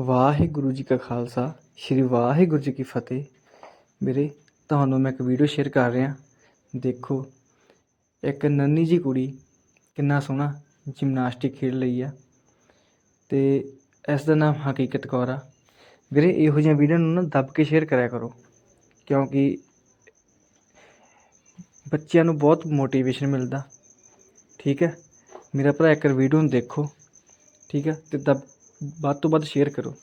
ਵਾਹਿਗੁਰੂ ਜੀ ਕਾ ਖਾਲਸਾ, ਸ੍ਰੀ ਵਾਹਿਗੁਰੂ ਜੀ ਕੀ ਫਤਿਹ। ਮੇਰੇ ਤੁਹਾਨੂੰ ਮੈਂ ਇੱਕ ਵੀਡੀਓ ਸ਼ੇਅਰ ਕਰ ਰਿਹਾ। ਦੇਖੋ, ਇੱਕ ਨੰਨੀ ਜੀ ਕੁੜੀ ਕਿੰਨਾ ਸੋਹਣਾ ਜਿਮਨਾਸਟਿਕ ਖੇਡ ਲਈ ਆ ਤੇ ਇਸ ਦਾ ਨਾਮ ਹਕੀਕਤ ਕੌਰ ਆ। ਵੀਰੇ, ਇਹੋ ਜਿਹੀਆਂ ਵੀਡੀਓ ਨੂੰ ਨਾ ਦੱਬ ਕੇ ਸ਼ੇਅਰ ਕਰਿਆ ਕਰੋ, ਕਿਉਂਕਿ ਬੱਚਿਆਂ ਨੂੰ ਬਹੁਤ ਮੋਟੀਵੇਸ਼ਨ ਮਿਲਦਾ। ਠੀਕ ਹੈ? ਮੇਰਾ ਭਰਾ ਇੱਕ ਵੀਡੀਓ ਨੂੰ ਦੇਖੋ। ਠੀਕ ਹੈ? ਤੇ ਦੱਬ ਵੱਧ ਤੋਂ ਵੱਧ ਸ਼ੇਅਰ ਕਰੋ।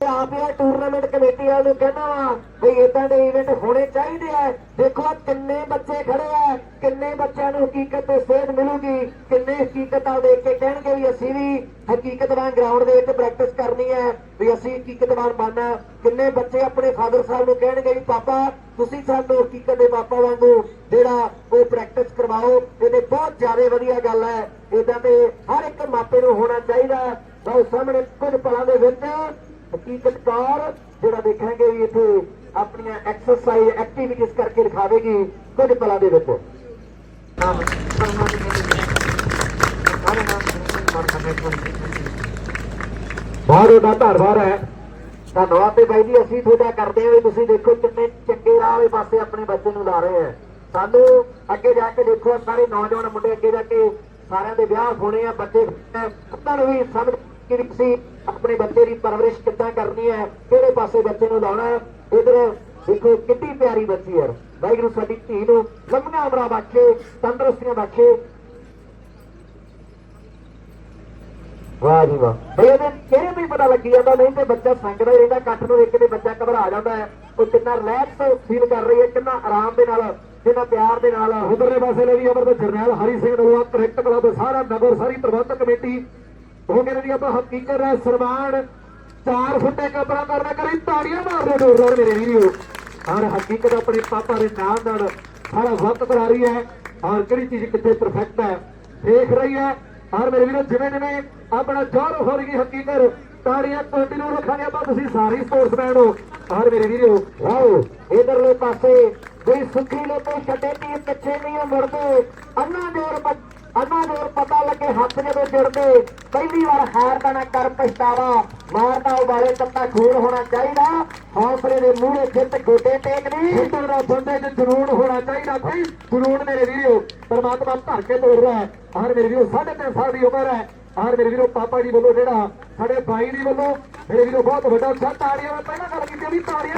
ਆਪ ਇਹ ਟੂਰਨਾਮੈਂਟ ਕਮੇਟੀ ਵਾਲ ਨੂੰ ਕਹਿੰਦਾ ਵਾ ਵੀ ਇਦਾਂ ਦੇ ਇਵੈਂਟ ਹੋਣੇ ਚਾਹੀਦੇ ਆ। ਦੇਖੋ ਆਹ ਕਿੰਨੇ ਬੱਚੇ ਖੜੇ ਆ, ਕਿੰਨੇ ਬੱਚਿਆਂ ਨੂੰ ਹਕੀਕਤ ਤੇ ਸੇਧ ਮਿਲੂਗੀ, ਕਿੰਨੇ ਹਕੀਕਤ ਆ ਦੇਖ ਕੇ ਕਹਿਣਗੇ ਵੀ ਅਸੀਂ ਵੀ ਹਕੀਕਤਵਾਨ ਗਰਾਊਂਡ ਦੇ ਵਿੱਚ ਪ੍ਰੈਕਟਿਸ ਕਰਨੀ ਹੈ ਵੀ ਅਸੀਂ ਹਕੀਕਤਵਾਨ ਬਣਨਾ। ਕਿੰਨੇ ਬੱਚੇ ਆਪਣੇ ਫਾਦਰ ਸਾਹਿਬ ਨੂੰ ਕਹਿਣਗੇ ਵੀ ਪਾਪਾ, ਤੁਸੀਂ ਸਾਨੂੰ ਹਕੀਕਤ ਦੇ ਪਾਪਾ ਵਾਂਗੂ ਜਿਹੜਾ ਉਹ ਪ੍ਰੈਕਟਿਸ ਕਰਵਾਓ। ਇਹਦੇ ਬਹੁਤ ਜ਼ਿਆਦਾ ਵਧੀਆ ਗੱਲ ਹੈ। ਇਦਾਂ ਤੇ ਹਰ ਇੱਕ ਮਾਪੇ ਨੂੰ ਹੋਣਾ ਚਾਹੀਦਾ। ਬਹੁਤ ਸਾਹਮਣੇ ਕੁਝ ਪਲਾਂ ਦੇ ਵਿੱਚ ਹਕੀਕਤਕਾਰ ਜਿਹੜਾ ਦੇਖਾਂਗੇ ਵੀ ਇੱਥੇ ਆਪਣੀਆਂ ਐਕਸਰਸਾਈਜ਼ ਐਕਟੀਵਿਟੀਜ਼ ਕਰਕੇ ਦਿਖਾਵੇਗੀ ਕੁਝ ਪਲਾਂ ਦੇ ਵਿੱਚ। ਬਹੁਤ ਵੱਡਾ ਧੰਨਵਾਦ ਹੈ। ਧੰਨਵਾਦ ਤੇ ਬਾਈ ਜੀ, ਅਸੀਂ ਤੁਹਾਡਾ ਕਰਦੇ ਹਾਂ ਵੀ ਤੁਸੀਂ ਦੇਖੋ ਕਿੰਨੇ ਚੰਗੇ ਰਾਹ ਵਾਲੇ ਪਾਸੇ ਆਪਣੇ ਬੱਚੇ ਨੂੰ ਲਾ ਰਹੇ ਆ ਸਾਨੂੰ ਅੱਗੇ ਜਾ ਕੇ ਦੇਖੋ, ਸਾਰੇ ਨੌਜਵਾਨ ਮੁੰਡੇ ਅੱਗੇ ਜਾ ਕੇ ਸਾਰਿਆਂ ਦੇ ਵਿਆਹ ਹੋਣੇ ਆ, ਬੱਚੇ ਉਹਨਾਂ ਨੂੰ ਵੀ ਸਮਝ ਕਿ ਤੁਸੀਂ ਆਪਣੇ ਬੱਚੇ ਦੀ ਪਰਵਰਿਸ਼ ਕਿੱਦਾਂ ਕਰਨੀ ਹੈ? ਕਿਹੜੇ ਪਾਸੇ ਬੱਚੇ ਨੂੰ ਲਾਉਣਾ ਹੈ? ਇਧਰ ਦੇਖੋ ਕਿੰਨੀ ਪਿਆਰੀ ਬੱਚੀ ਹੈ। ਵਾਹਿਗੁਰੂ ਸਾਡੀ ਧੀ ਨੂੰ ਲੰਮੀਆਂ ਉਮਰਾਂ ਬਖਸ਼ੇ, ਤੰਦਰੁਸਤੀਆਂ ਬਖਸ਼ੇ। ਵਾਹ ਜੀ ਵਾਹ। ਬਈ ਇਹਦੇ ਚਿਹਰੇ ਤੋਂ ਹੀ ਪਤਾ ਲੱਗੀ ਜਾਂਦਾ? ਨਹੀਂ ਤੇ ਬੱਚਾ ਸੰਗਦਾ ਹੀ ਰਹਿੰਦਾ ਕੱਠ ਨੂੰ ਵੇਖ ਕੇ ਤੇ ਬੱਚਾ ਘਬਰਾ ਜਾਂਦਾ ਹੈ। ਉਹ ਕਿੰਨਾ ਰਿਲੈਕਸ ਫੀਲ ਕਰ ਰਹੀ ਹੈ, ਕਿੰਨਾ ਆਰਾਮ ਦੇ ਨਾਲ, ਕਿੰਨਾ ਪਿਆਰ ਦੇ ਨਾਲ। ਉਧਰਲੇ ਪਾਸੇ ਲੈ ਵੀ ਅਮਰ ਜਰਨੈਲ ਹਰੀ ਸਿੰਘ ਨਲੂਆ ਕਰੈਕਟ ਕਲੱਬ ਸਾਰਾ ਨਗਰ, ਸਾਰੀ ਪ੍ਰਬੰਧਕ ਕਮੇਟੀ। ਉਹ ਕਹਿੰਦੇ ਆਪਾਂ ਹਕੀਕਤ ਹੈ ਸਨਮਾਨ 4 ਫੁੱਟੇ ਕਬਰਾਂ ਕਰਨਾ ਕਰੀ ਤਾੜੀਆਂ ਮਾਰਦੇ ਦੂਰ ਦੂਰ ਮੇਰੇ ਵੀਡੀਓ ਔਰ ਹਕੀਕਤ ਆਪਣੇ ਪਾਪਾ ਦੇ ਨਾਮ ਨਾਲ ਸਾਰਾ ਵਕਤ ਕਰਾ ਰਹੀ ਹੈ ਔਰ ਕਿਹੜੀ ਚੀਜ਼ ਕਿੱਥੇ ਪਰਫੈਕਟ ਹੈ, ਦੇਖ ਰਹੀ ਹੈ। ਔਰ ਮੇਰੇ ਵੀਰੋ, ਜਿਵੇਂ ਜਿਵੇਂ ਆਪਣਾ ਜੋਰ ਹੋ ਰਹੀ ਹਕੀਕਤ, ਤਾੜੀਆਂ ਕੰਟੀਨਿਊ ਰੱਖਾਂਗੇ ਆਪਾਂ ਤੁਸੀਂ ਸਾਰੇ ਸਪੋਰਟਸਮੈਨ ਹੋ। ਔਰ ਮੇਰੇ ਵੀਰੋ, ਵਾਓ, ਇਧਰਲੇ ਪਾਸੇ ਕੋਈ ਸੁੱਖੀ ਲੋਕੇ ਛੱਡੇ ਤੀ ਪਿੱਛੇ ਨਹੀਂ ਮੁੜਦੇ, ਅੰਨਾ ਜੋਰ ਅੰਨਾ ਜੋਰ ਪਤਾ ਲੱਗੇ ਹੱਥ ਜਦੋਂ ਜੁੜਦੇ ਪਹਿਲੀ ਵਾਰ ਹਾਰ ਦਾ ਨਾ ਕਰ ਪਛਤਾਵਾ। ਮਾਰਦਾ ਉਬਾਲੇ ਤੱਤਾ ਖੂਨ ਹੋਣਾ ਚਾਹੀਦਾ। ਹੌਸਲੇ ਦੇ ਮੂਹਰੇ ਖਿੱਤ ਗੋਡੇ ਟੇਕਦੀ ਹਿੱਟਰ ਦਾ ਬੰਦੇ 'ਚ ਜਨੂਨ ਹੋਣਾ ਚਾਹੀਦਾ ਕੋਈ। ਜਨੂਨ ਮੇਰੇ ਵੀਰੋ, ਪਰਮਾਤਮਾ ਧਰ ਕੇ ਤੋੜ ਰਿਹਾ ਹੈ। ਔਰ ਮੇਰੇ ਵੀਰੋ 3.5 ਸਾਲ ਦੀ ਉਮਰ ਹੈ। ਔਰ ਮੇਰੇ ਵੀਰੋ ਪਾਪਾ ਜੀ ਵੱਲੋਂ ਜਿਹੜਾ ਸਾਡੇ ਬਾਈ ਜੀ ਵੱਲੋਂ ਮੇਰੇ ਵੀਰੋ ਬਹੁਤ ਵੱਡਾ ਉਤਸ਼ਾਹ ਤਾੜੀਆਂ ਮੈਂ ਪਹਿਲਾਂ ਗੱਲ ਕੀਤੀ ਵੀ ਤਾੜੀਆਂ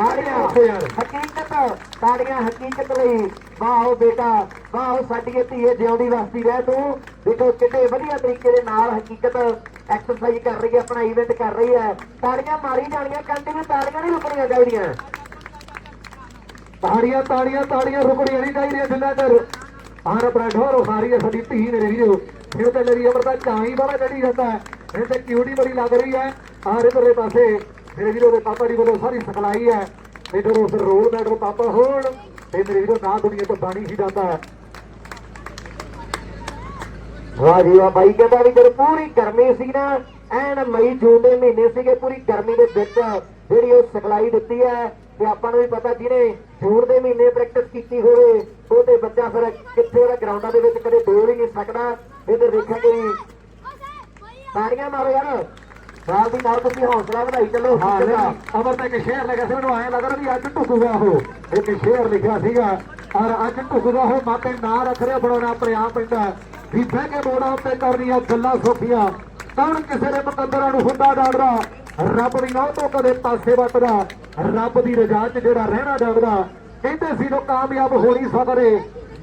ਹਕੀਕਤ ਤਾੜੀਆਂ ਹਕੀਕਤ ਲਈ। ਵਾਹ ਬੇਟਾ ਵਾਹ ਸਾਡੀ ਧੀਏ ਜਿਉਂਦੀ ਵਸਦੀ ਰਹਿ ਤੂੰ। ਦੇਖੋ ਕਿੰਨੇ ਵਧੀਆ ਤਰੀਕੇ ਦੇ ਨਾਲ ਹਕੀਕਤ ਐਕਸਰਸਾਈਜ਼ ਕਰ ਰਹੀ ਹੈ ਆਪਣਾ ਇਵੈਂਟ ਕਰ ਰਹੀ ਹੈ। ਤਾੜੀਆਂ ਮਾਰੀ ਜਾਣੀਆਂ ਕੰਟੀਨਿਊ ਤਾੜੀਆਂ ਨਹੀਂ ਰੁਕਣੀਆਂ ਚਾਹੀਦੀਆਂ। ਤਾੜੀਆਂ ਤਾੜੀਆਂ ਤਾੜੀਆਂ ਰੁਕਣੀਆਂ ਨਹੀਂ ਚਾਹੀਦੀਆਂ ਜਿੰਨਾ ਚਿਰ ਆਰ ਆਪਣਾ ਉਸਾਰੀ ਹੈ, ਸਾਡੀ ਧੀ ਮੇਰੇ ਵੀਰੋ। ਫਿਰ ਤੇ ਮੇਰੀ ਅਮਰ ਦਾ ਚਾਹੀ ਬੜਾ ਚੜੀ ਜਾਂਦਾ ਹੈ। ਇਹ ਤੇ ਕਿਊਟੀ ਬੜੀ ਲੱਗ ਰਹੀ ਹੈ। ਆਰ ਇਧਰਲੇ ਪਾਸੇ ਮੇਰੇ ਵੀਰੋ ਦੇ ਪਾਪਾ ਜੀ ਵੱਲੋਂ ਸਾਰੀ ਸਿਖਲਾਈ ਹੈ। ਇਧਰ ਉਸ ਰੋਲ ਮੈਡਲ ਪਾਪਾ ਹੋਣ ਤੇ ਮੇਰੇ ਵੀਰੋ ਨਾ ਦੁਨੀਆ ਤੋਂ ਬਾਣੀ ਹੀ ਜਾਂਦਾ ਹੈ। ਵਾਹ ਜੀ ਵਾਹ, ਬਾਈ ਕਹਿੰਦਾ ਵੀ ਜਦ ਪੂਰੀ ਗਰਮੀ ਸੀ ਨਾ, ਐਨ ਮਈ, ਜੂਨ ਦੇ ਮਹੀਨੇ ਸੀਗੇ, ਪੂਰੀ ਗਰਮੀ ਦੇ ਵਿੱਚ ਜਿਹੜੀ ਉਹ ਸਿਖਲਾਈ ਦਿੱਤੀ ਹੈ। ਤੇ ਆਪਾਂ ਨੂੰ ਵੀ ਪਤਾ ਜਿਹਨੇ ਜੂਨ ਦੇ ਮਹੀਨੇ ਪ੍ਰੈਕਟਿਸ ਕੀਤੀ ਹੋਵੇ ਉਹ ਤੇ ਬੱਚਾ ਫਿਰ ਕਿੱਥੇ ਉਹਦਾ ਗਰਾਊਂਡਾਂ ਦੇ ਵਿੱਚ ਕਦੇ ਡੋਲ ਹੀ ਨਹੀਂ ਸਕਦਾ ਇਧਰ ਦੇਖਾਂਗੇ ਵੀ ਤਾੜੀਆਂ ਮਾਰੋ ਯਾਰ। ਨਾਲ ਦੀ ਨਾਲ ਤੁਸੀਂ ਹੌਸਲਾ ਵਧਾਈ ਚੱਲੋ ਹਾਂ ਅਮਰ ਤਾਂ ਇੱਕ ਸ਼ੇਰ ਲਿਖਿਆ ਸੀ ਮੈਨੂੰ ਐਂ ਲੱਗ ਰਿਹਾ ਵੀ ਅੱਜ ਢੁਕੂਗਾ ਉਹ। ਇੱਕ ਸ਼ੇਰ ਲਿਖਿਆ ਸੀਗਾ ਔਰ ਅੱਜ ਢੁਕੂਗਾ ਉਹ ਮਾਪੇ ਨਾਂ ਰੱਖ ਰਿਹਾ ਬਣਾਉਣਾ ਆਪਣੇ ਆਪ ਪੈਂਦਾ ਵੀ ਬਹਿ ਕੇ ਮੋੜਾਂ ਉੱਤੇ ਕਰਨੀਆਂ ਗੱਲਾਂ ਸੋਖੀਆਂ। ਕੌਣ ਕਿਸੇ ਦੇ ਮੁਕੱਦਰਾਂ ਨੂੰ ਹੁੰਦਾ ਡਾੜਦਾ ਰੱਬ ਦੀ ਨਾਹ ਤੋਂ ਕਦੇ ਪਾਸੇ ਵੱਟਦਾ ਰੱਬ ਦੀ ਰਜ਼ਾ 'ਚ ਜਿਹੜਾ ਰਹਿਣਾ ਡਰਦਾ ਕਹਿੰਦੇ ਸੀ ਲੋ ਕਾਮਯਾਬ ਹੋਣੀ ਸਬਰੇ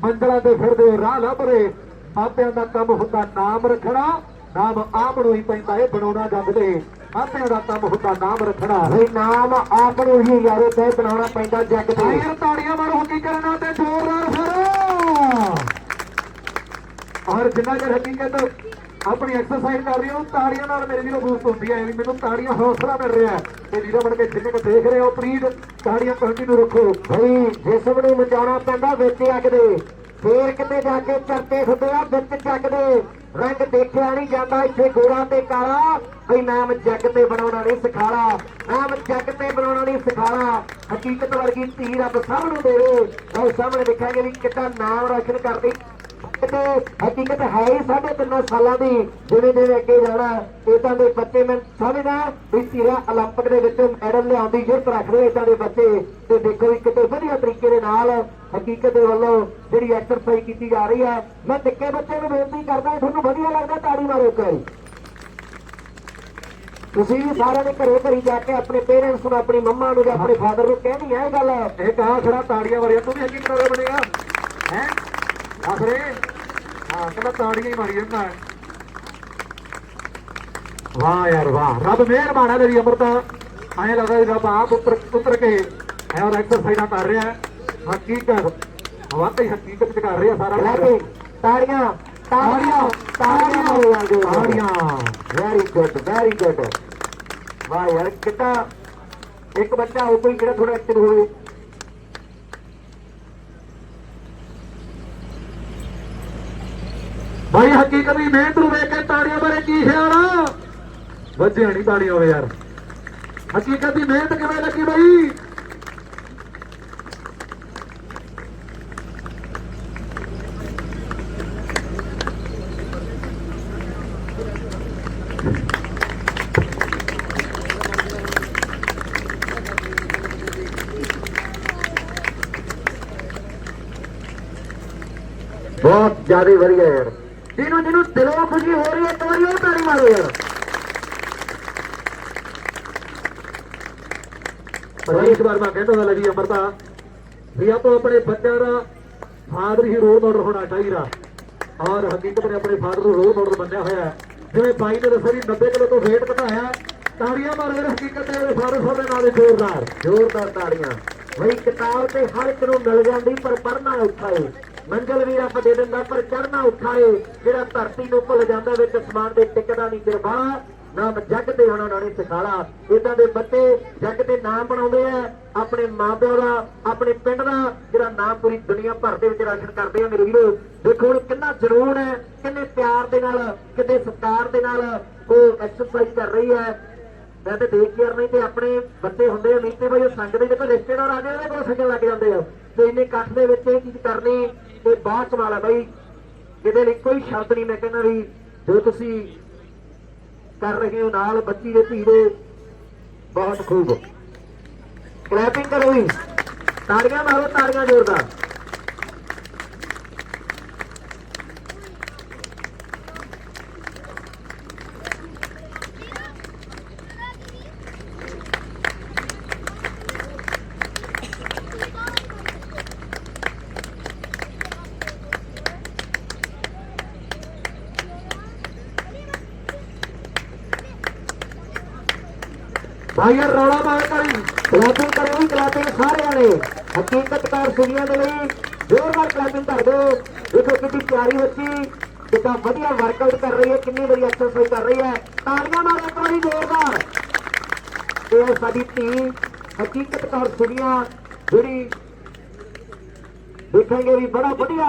ਮੰਜ਼ਲਾਂ ਤੇ ਫਿਰਦੇ ਰਾਹ ਲੱਭ ਰਹੇ ਮਾਪਿਆਂ ਦਾ ਕੰਮ ਹੁੰਦਾ ਨਾਮ ਰੱਖਣਾ ਨਾਮ ਆਪ ਨੂੰ ਹੀ ਪੈਂਦਾ ਇਹ ਬਣਾਉਣਾ ਜੱਗ ਦੇ ਮਾਪਿਆਂ ਦਾ ਕੰਮ ਹੁੰਦਾ ਨਾਮ ਰੱਖਣਾ। ਵੀ ਨਾਮ ਆਪ ਨੂੰ ਹੀ ਯਾਰੋ ਤੇ ਬਣਾਉਣਾ ਪੈਂਦਾ ਜੱਗ ਦੇ ਆਇਰ ਤਾੜੀਆਂ ਮਾਰੋ ਹਕੀਕਤ ਤੇ ਜ਼ੋਰਦਾਰ ਫਿਰ। ਔਰ ਜਿੰਨਾ ਚਿਰ ਹਕੀਕਤ ਆਪਣੀ ਐਕਸਰਸਾਈਜ਼ ਕਰ ਰਹੀ ਹੋ, ਤਾੜੀਆਂ ਨਾਲ ਮੇਰੇ ਵੀਰੋ ਬੂਸਟ ਹੁੰਦੀ ਹੈ। ਮੈਨੂੰ ਤਾੜੀਆਂ ਹੌਸਲਾ ਮਿਲ ਰਿਹਾ ਤੇ ਵੀਰੋ ਬਣ ਕੇ ਜਿੰਨੇ ਕੁ ਦੇਖ ਰਹੇ ਹੋ ਪਲੀਜ਼ ਤਾੜੀਆਂ ਕੰਟੀਨਿਊ ਰੱਖੋ। ਭਈ ਜਿਸਮ ਨੂੰ ਮਚਾਉਣਾ ਪੈਂਦਾ, ਵਿੱਚ ਅੱਗ ਦੇ। ਫੇਰ ਕਿਤੇ ਜਾ ਕੇ ਚਰਤੇ ਹੁੰਦੇ ਆ, ਵਿੱਚ ਜੱਗ ਦੇ। ਰੰਗ ਦੇਖਿਆ ਨਹੀਂ ਜਾਂਦਾ, ਇੱਥੇ ਗੋਰਾ ਤੇ ਕਾਲਾ। ਭਈ ਨਾਮ ਜੱਗ ਤੇ ਬਣਾਉਣਾ ਨਹੀਂ ਸਿਖਾਲਾ। ਨਾਮ ਜੱਗ ਤੇ ਬਣਾਉਣਾ ਨਹੀਂ ਸਿਖਾਲਾ। ਹਕੀਕਤ ਵਰਗੀ ਧੀ ਰੱਬ ਸਭ ਨੂੰ ਦੇਵੇ। ਉਹ ਸਾਹਮਣੇ ਦੇਖਾਂਗੇ ਵੀ ਕਿੱਦਾਂ ਨਾਮ ਰੋਸ਼ਨ ਕਰਦੀ। ਹਕੀਕਤ ਹਕੀਕਤ ਹੈ ਹੀ ਸਾਢੇ ਤਿੰਨ ਸਾਲਾਂ ਦੀ ਜਿਵੇਂ ਜਿਵੇਂ ਅੱਗੇ ਜਾਣਾ ਇਦਾਂ ਦੇ ਬੱਚੇ ਮੈਂ ਸਮਝਦਾ ਵੀ ਤੀਰਾ 올림픽 ਦੇ ਵਿੱਚ ਮੈਡਲ ਲਿਆਉਣ ਦੀ ਜ਼ਰੂਰਤ ਰੱਖਦੇ ਇਦਾਂ ਦੇ ਬੱਚੇ ਤੇ ਦੇਖੋ ਵੀ ਕਿਤੇ ਵਧੀਆ ਤਰੀਕੇ ਦੇ ਨਾਲ ਹਕੀਕਤ ਦੇ ਵੱਲੋਂ ਜਿਹੜੀ ਐਕਸਰਸਾਈਜ਼ ਕੀਤੀ ਜਾ ਰਹੀ ਹੈ ਮੈਂ ਨਿੱਕੇ ਬੱਚੇ ਨੂੰ ਬੇਨਤੀ ਕਰਦਾ ਤੁਹਾਨੂੰ ਵਧੀਆ ਲੱਗਦਾ ਤਾੜੀ ਮਾਰੋ ਇੱਕ ਵਾਰੀ ਤੁਸੀਂ ਵੀ ਸਾਰਿਆਂ ਦੇ ਘਰੇ ਘਰੀ ਜਾ ਕੇ ਆਪਣੇ ਪੇਰੈਂਟਸ ਨੂੰ ਆਪਣੀ ਮੰਮਾ ਨੂੰ ਜਾਂ ਆਪਣੇ ਫਾਦਰ ਨੂੰ ਕਹਿਣੀ ਹੈ ਇਹ ਗੱਲ ਇਹ ਕਹਾ ਖੜਾ ਤਾੜੀਆਂ ਮਾਰੀਆਂ ਤੂੰ ਵੀ ਅੱਗੇ ਕਿਹੜਾ ਬਣੇਗਾ ਹੈ ਆਖਰੇ ਹਾਂ ਕਹਿੰਦਾ ਤਾੜੀਆਂ ਹੀ ਮਾਰੀ ਜਾਂਦਾ ਵਾਹ ਯਾਰ ਵਾਹ ਰੱਬ ਮਿਹਰਬਾਨ ਹੈ ਮੇਰੀ ਅਮਰਤਾ। ਐਂ ਲੱਗਦਾ ਰੱਬ ਆਪ ਉੱਤਰ ਉੱਤਰ ਕੇ ਐ ਔਰ ਐਕਸਰਸਾਈਜ਼ਾਂ ਕਰ ਰਿਹਾ ਹੈ। ਹਕੀਕਤ ਵਾਕਈ ਹਕੀਕਤ ਚ ਕਰ ਰਿਹਾ ਸਾਰਾ ਕੁਝ ਤਾੜੀਆਂ ਤਾੜੀਆਂ ਤਾੜੀਆਂ ਤਾੜੀਆਂ। ਵੈਰੀ ਗੁੱਡ ਵੈਰੀ ਗੁੱਡ ਵਾਹ ਯਾਰ ਕਿੱਦਾਂ ਇੱਕ ਬੱਚਾ ਹੋ ਕੋਈ ਜਿਹੜਾ ਥੋੜਾ ਐਕਟਿਵ ਹੋਵੇ। ਭਾਈ ਹਕੀਕਤ ਦੀ ਮਿਹਨਤ ਨੂੰ ਵੇਖ ਕੇ ਤਾੜੀਆਂ ਬਾਰੇ ਕੀ ਖਿਆਲ ਆ ਵੱਜਿਆ ਨਹੀਂ ਤਾੜੀਆਂ ਹੋਵੇ ਯਾਰ ਹਕੀਕਤ ਦੀ ਮਿਹਨਤ ਕਿਵੇਂ ਲੱਗੀ ਬਈ ਬਹੁਤ ਜ਼ਿਆਦਾ ਵਧੀਆ ਯਾਰ ਜਿਹਨੂੰ ਜਿਹਨੂੰ ਦਿਲੋਂ ਖੁਸ਼ੀ ਹੋ ਰਹੀ ਹੈ ਇੱਕ ਵਾਰੀ ਉਹ ਤਾੜੀ ਮਾਰੋ ਯਾਰ। ਪਰ ਇਸ ਵਾਰ ਮੈਂ ਕਹਿੰਦਾ ਹਾਂ ਲੱਗੀ ਅਮਰਤਾ ਵੀ ਆਪਾਂ ਆਪਣੇ ਬੱਚਿਆਂ ਦਾ ਫਾਦਰ ਹੀ ਰੋਲ ਮਾਡਲ ਹੋਣਾ ਚਾਹੀਦਾ। ਔਰ ਹਕੀਕਤ ਨੇ ਆਪਣੇ ਫਾਦਰ ਨੂੰ ਰੋਲ ਮਾਡਲ ਬਣਿਆ ਹੋਇਆ ਹੈ। ਜਿਵੇਂ ਬਾਈ ਨੇ ਦੱਸਿਆ ਵੀ 90 ਕਿਲੋ ਤੋਂ weight ਘਟਾਇਆ ਤਾੜੀਆਂ ਮਾਰ ਕੇ ਹਕੀਕਤ ਦੇ ਫਾਦਰ ਸਾਹਿਬ ਦੇ ਨਾਲ ਹੀ ਜ਼ੋਰਦਾਰ। ਜ਼ੋਰਦਾਰ ਤਾੜੀਆਂ। ਬਈ ਕਿਤਾਬ ਤੇ ਹਰ ਇੱਕ ਨੂੰ ਮਿਲ ਜਾਂਦੀ ਪਰ ਪੜ੍ਹਨਾ ਔਖਾ ਏ। ਮੰਗਲ ਵੀ ਰੱਬ ਦੇ ਦਿੰਦਾ, ਪਰ ਚੜ੍ਹਨਾ ਔਖਾ ਏ। ਜਿਹੜਾ ਧਰਤੀ ਨੂੰ ਭੁੱਲ ਜਾਂਦਾ ਵਿੱਚ ਅਸਮਾਨ ਦੇ ਟਿਕਦਾ ਨਹੀਂ ਕਿਰਪਾ ਨਾਮ ਜੱਗ ਤੇ ਉਹਨਾਂ ਨਾਲ ਸਿਖਾਲਾ। ਇਦਾਂ ਦੇ ਬੱਚੇ ਜੱਗ ਤੇ ਨਾਮ ਬਣਾਉਂਦੇ ਆ। ਆਪਣੇ ਮਾਪਿਆਂ ਦਾ, ਆਪਣੇ ਪਿੰਡ ਦਾ, ਜਿਹੜਾ ਨਾਮ ਪੂਰੀ ਦੁਨੀਆ ਭਰ ਦੇ ਵਿੱਚ ਰੋਸ਼ਨ ਕਰਦੇ ਆ ਮੇਰੇ ਵੀਰੋ। ਦੇਖੋ ਹੁਣ ਕਿੰਨਾ ਜਨੂਨ ਹੈ, ਕਿੰਨੇ ਪਿਆਰ ਦੇ ਨਾਲ ਕਿੰਨੇ ਸਤਿਕਾਰ ਦੇ ਨਾਲ ਉਹ ਐਕਸਰਸਾਈਜ਼ ਕਰ ਰਹੀ ਹੈ। ਮੈਂ ਤੇ ਦੇਖ ਯਾਰ, ਨਹੀਂ ਤੇ ਆਪਣੇ ਬੱਚੇ ਹੁੰਦੇ ਆ, ਨਹੀਂ ਤੇ ਬਈ ਉਹ ਸੰਗ ਦੇ ਜਦੋਂ ਰਿਸ਼ਤੇਦਾਰ ਆ ਜਾਂਦੇ ਉਹਦੇ ਕੋਲ ਸੰਗਣ ਲੱਗ ਜਾਂਦੇ ਆ। ਤੇ ਇੰਨੇ ਇਕੱਠ ਦੇ ਵਿੱਚ ਇਹ ਚੀਜ਼ ਕਰਨੀ ਤੇ ਬਹੁਤ ਕਮਾਲ ਹੈ ਬਈ ਇਹਦੇ ਲਈ ਕੋਈ ਸ਼ਬਦ ਨਹੀਂ। ਮੈਂ ਕਹਿੰਦਾ ਵੀ ਜੋ ਤੁਸੀਂ ਕਰ ਰਹੇ ਹੋ ਨਾਲ ਬੱਚੀ ਦੇ ਧੀ ਦੇ, ਬਹੁਤ ਖੂਬ। ਕਲੈਪਿੰਗ ਕਰੋ ਵੀ ਤਾੜੀਆਂ ਮਾਰੋ, ਤਾੜੀਆਂ ਜ਼ੋਰਦਾਰ। ਭਾਈ ਯਾਰ ਰੌਲਾ ਮਾਰ ਕਰੀ ਕਲੈਪਿੰਗ ਕਰੋ ਵੀ ਸਾਰਿਆਂ ਨੇ। ਹਕੀਕਤਕਾਰ ਸੁਣੀਆਂ ਦੇ ਲਈ ਜ਼ੋਰਦਾਰ ਕਲੈਪਿੰਗ ਕਰ ਦਿਓ ਦੇਖੋ ਕਿੰਨੀ ਪਿਆਰੀ ਬੱਚੀ। ਕਿੰਨਾ ਵਧੀਆ ਵਰਕਆਊਟ ਕਰ ਰਹੀ ਹੈ, ਕਿੰਨੀ ਵਧੀਆ ਐਕਸਰਸਾਈਜ਼ ਕਰ ਰਹੀ ਹੈ। ਤਾੜੀਆਂ ਮਾਰੋ ਇੱਕ ਵਾਰੀ ਜ਼ੋਰਦਾਰ। ਇਹ ਸਾਡੀ ਧੀ ਹਕੀਕਤਕਾਰ ਸੁਣੀਆਂ ਜਿਹੜੀ ਦੇਖਾਂਗੇ ਵੀ ਬੜਾ ਵਧੀਆ